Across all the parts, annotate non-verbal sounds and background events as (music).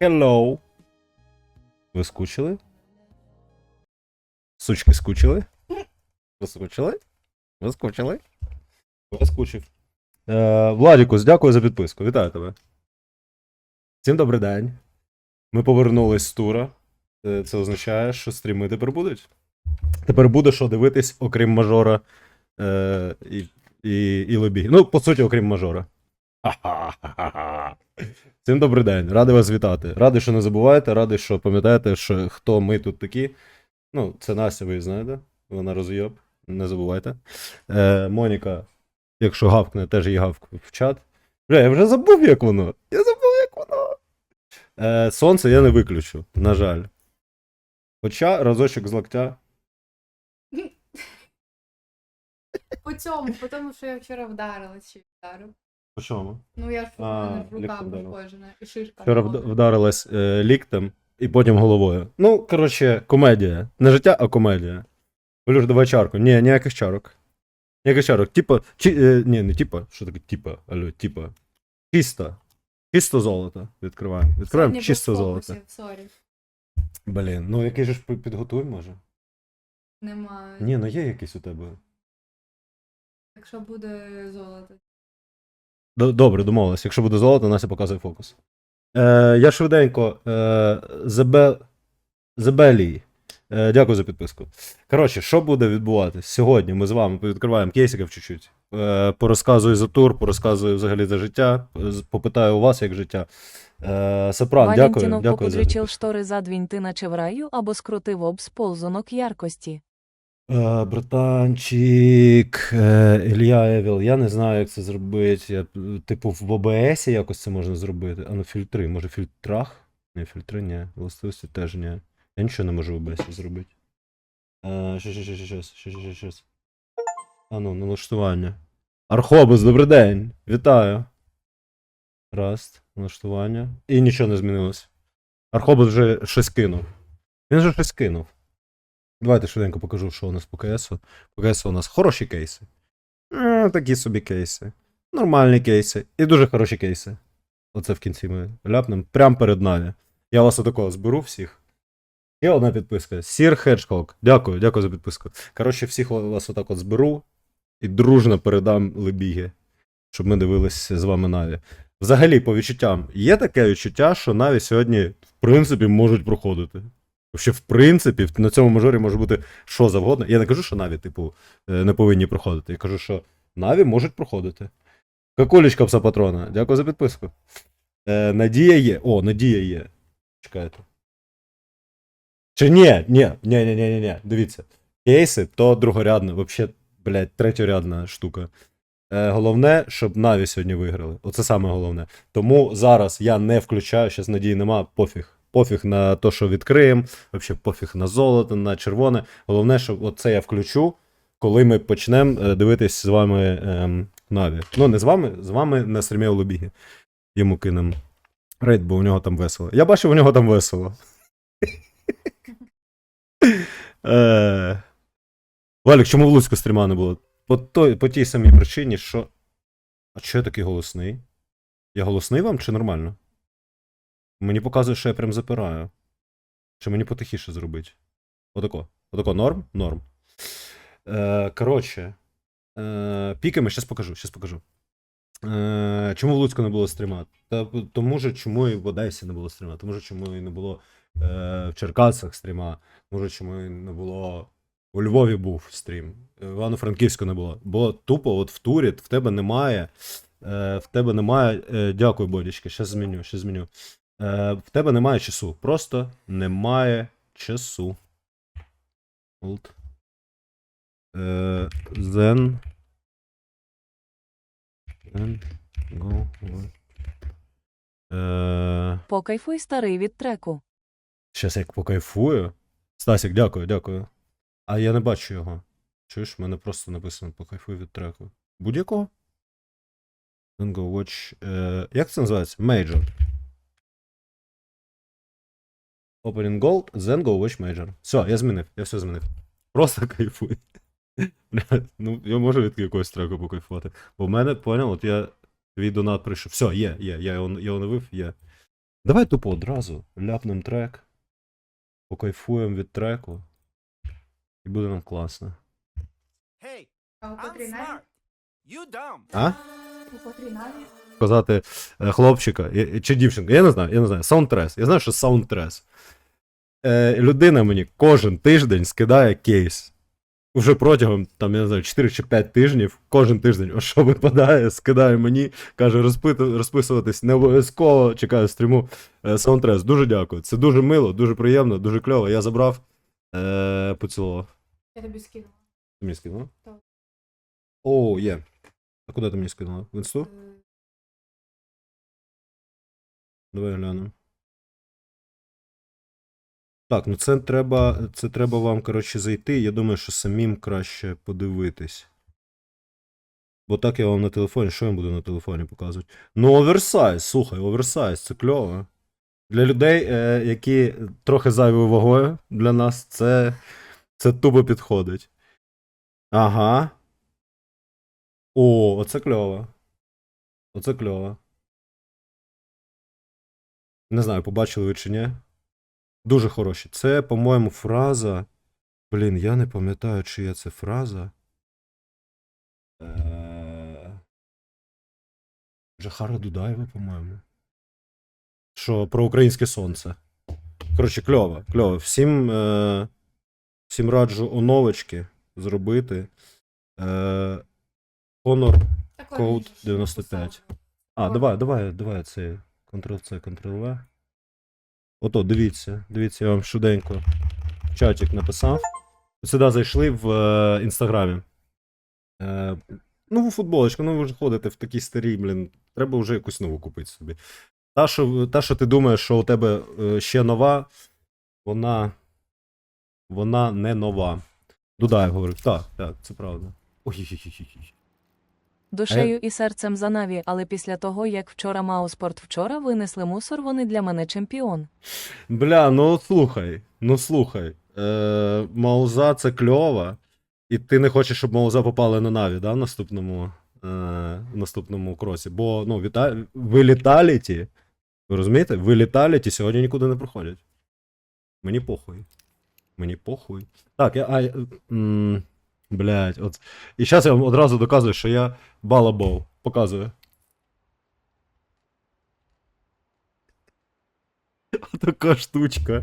Hello. Ви скучили? Сучки скучили? Ви скучили? Ви скучили? Я скучив. Е, Владікус, дякую за підписку. Вітаю тебе. Всім добрий день. Ми повернулись з тура. Е, Це означає, що стріми тепер будуть. Тепер буде що дивитись, окрім мажора е, і, і, і лобі. Ну, по суті, окрім мажора. Ха-ха-ха-ха. (laughs) Всім добрий день, радий вас вітати. Радий, що не забуваєте, радий, що пам'ятаєте, що хто ми тут такі. Ну, це Настя, ви знаєте. Вона розйоб, не забувайте. Е, Моніка, якщо гавкне, теж її гавк в чат. Бля, я вже забув, як воно. Я забув, як воно. Е, сонце я не виключу, на жаль. Хоча разочок з локтя. По цьому, по тому, що я вчора вдарилась чи вдарив. По чому? Ну я ж у А, мене ж рука вдарила. пошкоджена і шишка. Вчора вд- вдарилась е, ліктем і потім головою. Ну, коротше, комедія. Не життя, а комедія. Валюш, давай чарку. Ні, ніяких чарок. Ніяких чарок. Типа, чи, е, ні, не типа. Що таке типа? Алло, типа. Чисто. Чисто золото. Відкриваємо. Відкриваємо Сьогодні без чисто золото. фокусів, Сорі. Блін, ну який же ж пи- підготуй, може? Немає. Ні, ну є якийсь у тебе. Якщо буде золото. Добре, домовились. Якщо буде золото, Настя показує фокус. Е, я швиденько. Е, Зебе... Зебелій. Е, дякую за підписку. Коротше, що буде відбуватись? Сьогодні ми з вами відкриваємо кейсиків чуть-чуть. Е, порозказую за тур, порозказую взагалі за життя. Попитаю у вас, як життя. Е, Сопран, дякую. Валентинов Дякую за штори задвінь ти наче в раю або скрутив об сползунок яркості. Е, братанчик, е, Ілля Евіл, я не знаю, як це зробити. Я, типу, в ОБС якось це можна зробити. А ну фільтри, може фільтрах? Ні, фільтри ні. Властивості теж ні. Я нічого не можу в ОБС зробити. Е, щас, щас, щас, щас, щас, щас. А ну, налаштування. Архобус, добрий день. Вітаю. Раз, налаштування. І нічого не змінилось. Архобус вже щось кинув. Він вже щось кинув. Давайте швиденько покажу, що у нас по КСу. По КСу у нас хороші кейси. Е, такі собі кейси. Нормальні кейси. І дуже хороші кейси. Оце в кінці ми ляпнемо. Прямо перед нами. Я вас отакого зберу всіх. Є одна підписка. Сір Хеджхок. Дякую, дякую за підписку. Коротше, всіх вас отак от зберу і дружно передам лебіги, щоб ми дивилися з вами Наві. Взагалі, по відчуттям, є таке відчуття, що Наві сьогодні, в принципі, можуть проходити. Вообще, в принципі, на цьому мажорі може бути що завгодно. Я не кажу, що Наві, типу, е, не повинні проходити. Я кажу, що Наві можуть проходити. Какулечка пса патрона. Дякую за підписку. Е, надія є. О, надія є. Чекайте. Чи ні, ні, ні, ні, ні, ні. Дивіться. Кейси то другорядна, вообще, блядь, третьорядна штука. Е, головне, щоб Наві сьогодні виграли. Оце саме головне. Тому зараз я не включаю, зараз надії нема, пофіг. Пофіг на те, що відкриємо, взагалі пофіг на золото, на червоне. Головне, що оце я включу, коли ми почнемо е, дивитись з вами ем, Наві. Ну, не з вами, з вами на стрімі у Лобігі. Йому кинемо рейд, бо у нього там весело. Я бачив, у нього там весело. (laughs) Е, Валік, чому в Луцьку стріма не було? По, той, по тій самій причині, що. А чого я такий голосний? Я голосний вам чи нормально? Мені показує, що я прям запираю. Чи мені потихіше зробити? Отако. Отако, норм? Норм. Е, коротше. Е, піками, щас покажу, щас покажу. Е, чому в Луцьку не було стріма? Та, тому же, чому і в Одесі не було стріма, тому же, чому і не було е, в Черкасах стріма, тому же, чому і не було. У Львові був стрім, Івано-Франківську не було. Бо тупо, от в турі в тебе немає. Е, в тебе немає. Е, дякую, Бодічки, щас зміню, щас зміню. Е, в тебе немає часу. Просто немає часу. Hold. Е, then. Then. Go. Е, Покайфуй старий від треку. Щас як покайфую. Стасік, дякую, дякую. А я не бачу його. Чуєш, в мене просто написано покайфуй від треку. Будь-якого? Then go watch. Е, як це називається? Major. Opening Gold, then go watch Major. Все, я змінив, я все змінив. Просто кайфуй. (laughs) Бля, ну, я можу від якогось треку покайфувати. Бо в мене, поняв, от я твій донат прийшов. Все, є, є, я його, я оновив, є. Давай тупо одразу ляпнем трек, покайфуємо від треку, і буде нам класно. Hey, I'm smart. You dumb. А? Сказати е, хлопчика чи дівчинка, я не знаю, я не знаю. Саундтрес. Я знаю, що саундтрес. Е, людина мені кожен тиждень скидає кейс. Уже протягом, там, я не знаю, 4 чи 5 тижнів, кожен тиждень, о, що випадає, скидає мені, каже, розпиту, розписуватись не обов'язково, чекаю стріму. Е, саундтрес. Дуже дякую. Це дуже мило, дуже приємно, дуже кльово. Я забрав, е, поцілував. Я тобі скинула. Ти мені скинула? Так. О, є. А куди ти мені скинула? В інсту? Давай глянемо. Так, ну це треба, це треба вам, коротше, зайти. Я думаю, що самим краще подивитись. Бо так я вам на телефоні, що я буду на телефоні показувати? Ну, оверсайз, слухай, оверсайз, це кльово. Для людей, е, які трохи зайвою вагою для нас, це, це тупо підходить. Ага. О, оце кльово. Оце кльово. Не знаю, побачили ви чи ні. Дуже хороші. Це, по-моєму, фраза. Блін, я не пам'ятаю, чия це фраза. Е, Жахара Дудаєва, по-моєму. Що про українське сонце. Коротше, кльово, кльово. Всім, е, всім раджу оновочки зробити. Е, Honor. ж 95. А, давай, давай, давай це Ctrl-C, Ctrl-V. Ото, дивіться, дивіться, я вам швиденько чатик написав. Сюди зайшли в е, інстаграмі. Е, нову футболочку, ну ви вже ходите в такій старій, блін. Треба вже якусь нову купити собі. Та, що, та, що ти думаєш, що у тебе е, ще нова, вона. Вона не нова. Дудаєв говорив, так, так, це правда. Ой-ой-ой-ой. Душею і серцем за наві, але після того, як вчора Мауспорт вчора винесли мусор, вони для мене чемпіон. Бля, ну слухай, ну слухай. Е, Мауза це кльово, і ти не хочеш, щоб Мауза попали на Наві, да, в наступному, е, в наступному кросі. Бо ну, віта... ви літаліті, ви розумієте? Ви літаліті сьогодні нікуди не проходять. Мені похуй. Мені похуй. Так, я. А, м, блядь, от. І зараз я вам одразу доказую, що я балабол. Показую. (laughs) Отака штучка.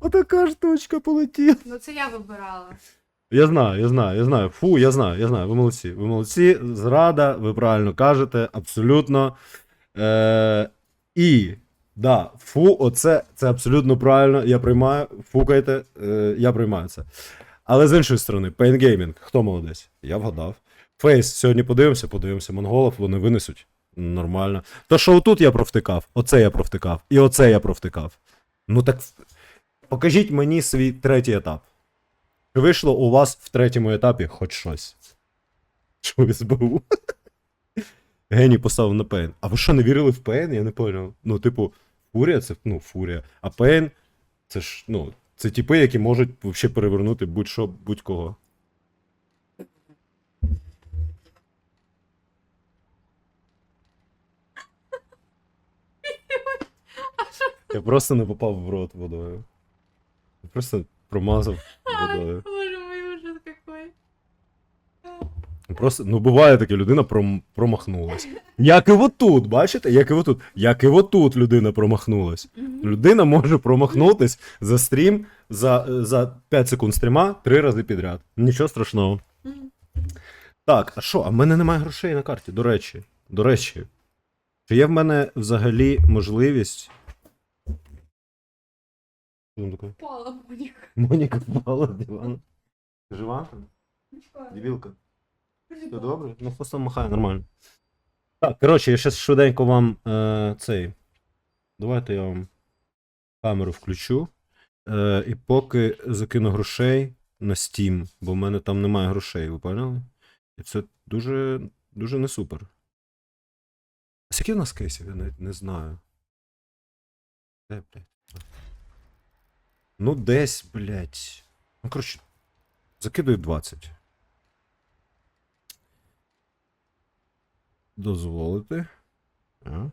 Отака штучка полетіла. Ну це я вибирала. Я знаю, я знаю, я знаю. Фу, я знаю, я знаю. Ви молодці. Ви молодці. Зрада, ви правильно кажете, абсолютно. Е, і, да, фу, оце це абсолютно правильно. Я приймаю, фукайте, е, я приймаю це. Але з іншої сторони, Gaming, хто молодець? Я вгадав. Фейс, сьогодні подивимося, подивимося. Монголов, вони винесуть. Нормально. То, що отут я провтикав, оце я провтикав, і оце я провтикав. Ну так покажіть мені свій третій етап. Чи вийшло у вас в третьому етапі хоч щось? Що СБУ? (laughs) Геній поставив на Пейн. А ви що, не вірили в Пейн? Я не поняв. Ну, типу, Фурія це ну, Фурія. А Пейн це ж, ну, це типи, які можуть взагалі перевернути будь-що, будь-кого. Я просто не попав в рот водою. Я просто промазав водою. Просто, ну буває таке, людина пром, промахнулась. Як і отут, бачите? Як і отут. Як і отут людина промахнулась. Людина може промахнутись за стрім за, за 5 секунд стріма три рази підряд. Нічого страшного. Так, а що? А в мене немає грошей на карті, до речі. До речі. Чи є в мене взагалі можливість. Що там таке? Пала Моніка. Моніка впала з дивану. Жива? Дебілка. Все добре? Ну, хвостом махає, нормально. Так, коротше, я зараз швиденько вам е, цей. Давайте я вам камеру включу. Е, і поки закину грошей на Steam, бо в мене там немає грошей, ви поняли? І це дуже, дуже не супер. А скільки в нас кейсів, я навіть не знаю. Де, блядь? Ну, десь, блядь. Ну, коротше, закидую 20. Дозволити. А.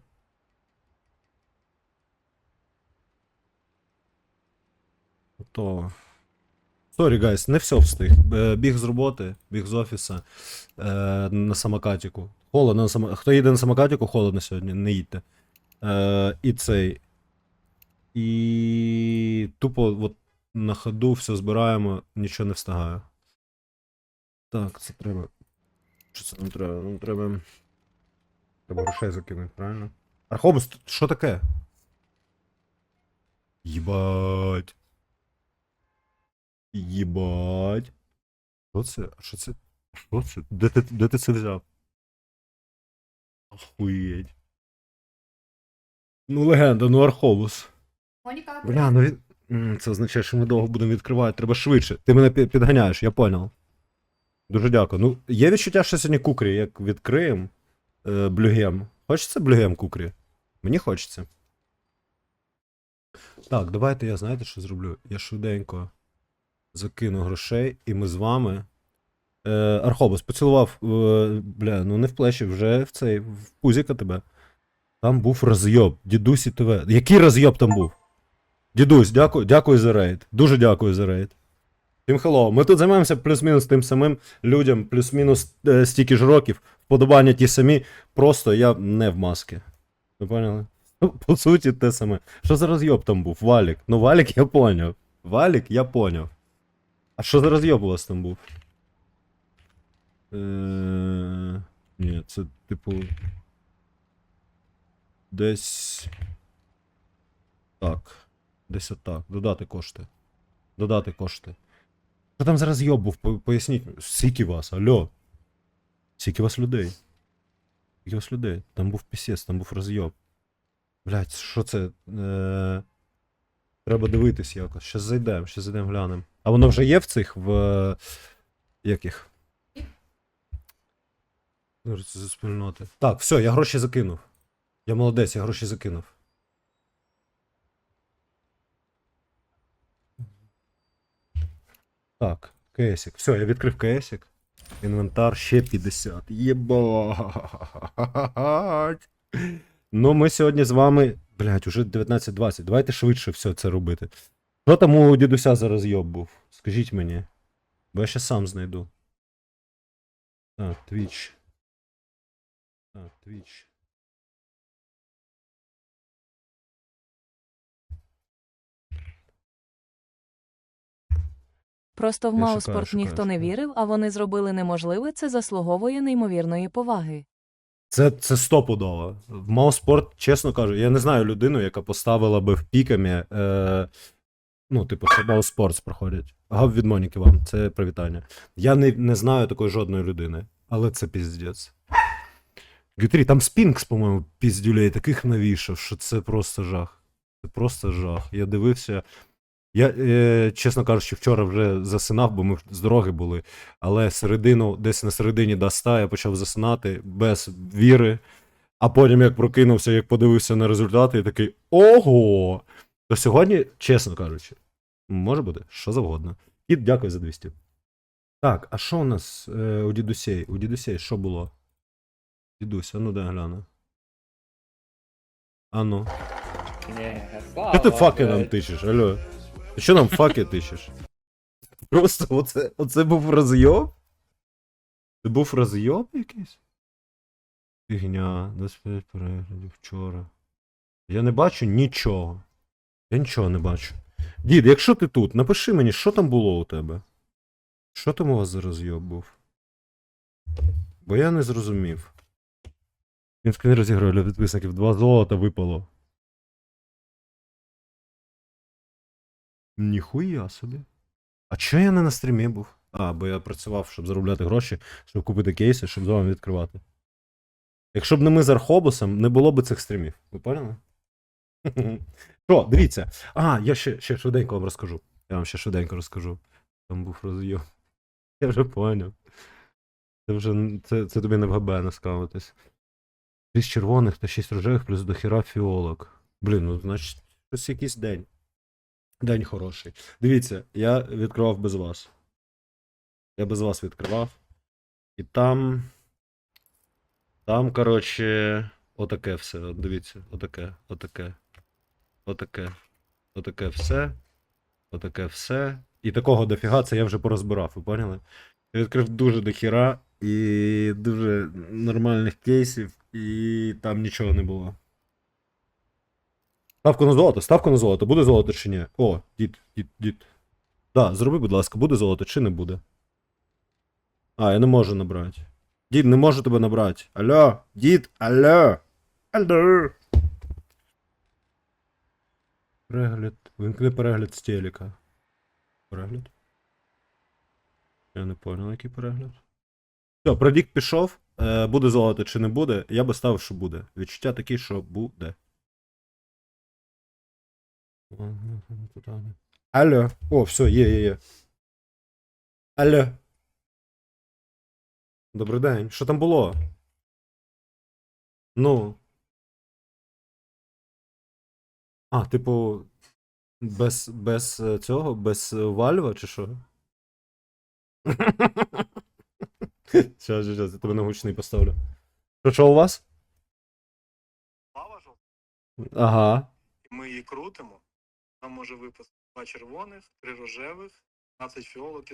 То. Сорі, гайс, не все встиг. Е, Біг з роботи, біг з офіса е, на самокатіку. Холодно на само... Хто їде на самокатіку, холодно сьогодні, не їдьте. Е, і цей. І тупо от на ходу все збираємо, нічого не встигаю. Так, це треба. Що це нам треба? Нам треба. Треба грошей закинути, правильно? Архобус, що таке? Єбать. Єбать. Що це? Що це? Що це? Де ти, де ти це взяв? Охуєть. Ну, легенда, ну Архобус. Моніка, Бля, ну він. М, Це означає, що ми довго будемо відкривати. Треба швидше. Ти мене пі- підганяєш, я понял. Дуже дякую. Ну, є відчуття, що сьогодні кукрі, як відкриємо е, блюгем. Хочеться блюгем кукрі? Мені хочеться. Так, давайте я знаєте, що зроблю? Я швиденько закину грошей, і ми з вами. Е, Архобус, поцілував. Е, бля, ну не в плечі, вже в цей, в пузіка тебе. Там був розйоб. Дідусі ТВ. Який розйоб там був? Дідусь, дякую, дякую за рейд. Дуже дякую за рейд. Тим хеллоу. Ми тут займаємося плюс-мінус тим самим людям, плюс-мінус е, стільки ж років, вподобання ті самі, просто я не в маски. Ви поняли? Ну, по суті, те саме. Що за розйоб там був? Валік. Ну, Валік я поняв. Валік я поняв. А що за розйоб у вас там був? Е... Ні, це типу. Десь. Так. Десь отак. Додати кошти. Додати кошти. Що там зараз йоб був? Поясніть. Скільки вас? Алло. Скільки вас людей? Скільки вас людей? Там був пісець, там був розйоб. Блять, що це? Е... Треба дивитись якось. Щас зайдемо, щас зайдемо глянемо. А воно вже є в цих в. Яких? Це спільноти. Так, все, я гроші закинув. Я молодець, я гроші закинув. Так, кейсик. Все, я відкрив кейсик. Інвентар ще 50. Єбать. Ну, ми сьогодні з вами. Блять, уже 19.20. Давайте швидше все це робити. Хто там у дідуся зараз йоб був? Скажіть мені. Бо я ще сам знайду. Так, твіч. Так, твіч. Просто в Мауспорт ніхто не вірив, а вони зробили неможливе, це заслуговує неймовірної поваги. Це, це стопудово. В Мауспорт, чесно кажу, я не знаю людину, яка поставила би в пікамі. Е, ну, типу, що Мауспортс проходять. Гав від Моніки вам, це привітання. Я не, не знаю такої жодної людини, але це піздець. Гютрі, там Спінкс, по-моєму, піздюлей таких навішав, що це просто жах. Це просто жах. Я дивився. Я, е, чесно кажучи, вчора вже засинав, бо ми з дороги були. Але середину, десь на середині до 100 я почав засинати без віри. А потім, як прокинувся, як подивився на результати, я такий ого! То сьогодні, чесно кажучи, може бути, що завгодно. І дякую за 200. Так, а що у нас е, у дідусей? У дідусей що було? Дідусь, а ну дай гляну. А ну. Що ти факи нам тичеш, алло? Що нам факи тичеш? Просто оце, оце був розйоб? Це був розйоб якийсь? Фігня, 25 переглядів вчора. Я не бачу нічого. Я нічого не бачу. Дід, якщо ти тут, напиши мені, що там було у тебе? Що там у вас за розйоб був? Бо я не зрозумів. Він скрін розіграє для підписників. Два золота випало. Ніхуя собі. А чого я не на стрімі був? А, бо я працював, щоб заробляти гроші, щоб купити кейси, щоб з вами відкривати. Якщо б не ми з Архобусом, не було б цих стрімів. Ви поняли? (laughs) Що, дивіться. А, я ще, ще швиденько вам розкажу. Я вам ще швиденько розкажу. Там був розйом. Я вже поняв. Це вже це, це тобі не в ГБ наскавитись. Шість червоних та шість рожевих плюс до хіра фіолок. Блін, ну значить, щось якийсь день. День хороший. Дивіться, я відкривав без вас. Я без вас відкривав. І там. Там, коротше, отаке все. Дивіться, отаке, отаке. Отаке. Отаке все. Отаке все. І такого дофіга, це я вже порозбирав, ви поняли? Я відкрив дуже дохіра і дуже нормальних кейсів, і там нічого не було. Ставку на золото, ставку на золото, буде золото чи ні? О, дід, дід, дід. Да, зроби, будь ласка, буде золото чи не буде? А, я не можу набрати. Дід, не можу тебе набрати. Алло, дід, алло. Алло. Перегляд. Вимкни перегляд з телека. Перегляд. Я не понял, який перегляд. Все, продік пішов. Е, буде золото чи не буде. Я би ставив, що буде. Відчуття такі, що буде. Алло. О, все, є, є, є. Алло. Добрий день. Що там було? Ну. А, типу, без, без е, цього, без е, вальва, чи що? (laughs) Щас, щас, я тебе на гучний поставлю. Що, що у вас? лава жовта, Ага. ми її крутимо. Нам може випасти два червоних, три рожевих, 15 фіолок і